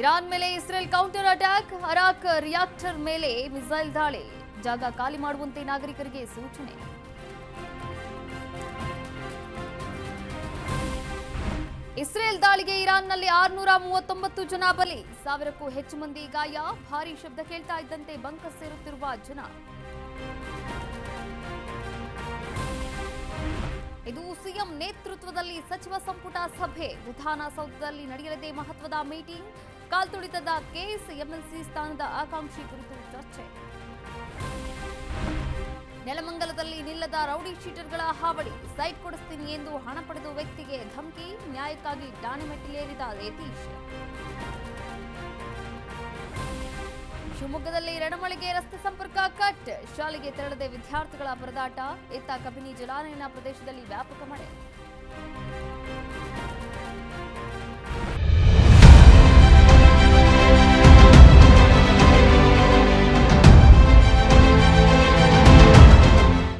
Iran ಮೇಲೆ Israel counter attack Arak reactor ಮೇಲೆ missile ದಾಳಿ. ಜಾಗ ಖಾಲಿ ಮಾಡುವಂತೆ ನಾಗರಿಕರಿಗೆ ಸೂಚನೆ. ಇಸ್ರೇಲ್ ದಾಳಿಗೆ ಇರಾನ್ನಲ್ಲಿ ಆರುನೂರ ಮೂವತ್ತೊಂಬತ್ತು ಜನ ಬಲಿ. ಸಾವಿರಕ್ಕೂ ಹೆಚ್ಚು ಮಂದಿ ಗಾಯ. ಭಾರಿ ಶಬ್ದ ಕೇಳ್ತಾ ಇದ್ದಂತೆ ಬಂಕ ಸೇರುತ್ತಿರುವ ಜನ. ಇದು ಸಿಎಂ ನೇತೃತ್ವದಲ್ಲಿ ಸಚಿವ ಸಂಪುಟ ಸಭೆ. ವಿಧಾನಸೌಧದಲ್ಲಿ ನಡೆಯಲಿದೆ ಮಹತ್ವದ ಮೀಟಿಂಗ್. ಕಾಲ್ತುಳಿತದ ಕೇಸ್ ಎಂಎಲ್ಸಿ ಸ್ಥಾನದ ಆಕಾಂಕ್ಷಿ ಕುರಿತು ಚರ್ಚೆ. ನೆಲಮಂಗಲದಲ್ಲಿ ನಿಲ್ಲದ ರೌಡಿ ಶೀಟರ್ಗಳ ಹಾವಳಿ. ಸೈಟ್ ಕೊಡಿಸ್ತೀನಿ ಎಂದು ಹಣ ಪಡೆದ ವ್ಯಕ್ತಿಗೆ ಧಮಕಿ, ನ್ಯಾಯಕ್ಕಾಗಿ ಮೆಟ್ಟಿಲೇರಿದ ಯತೀಶ್ ಶಿವಮೊಗ್ಗದಲ್ಲಿ ರಣಮಳಿಗೆ ರಸ್ತೆ ಸಂಪರ್ಕ ಕಟ್. ಶಾಲೆಗೆ ತೆರಳದೆ ವಿದ್ಯಾರ್ಥಿಗಳ ಪರದಾಟ. ಇತ್ತ ಕಬಿನಿ ಜಲಾನಯನ ಪ್ರದೇಶದಲ್ಲಿ ವ್ಯಾಪಕ ಮಳೆ.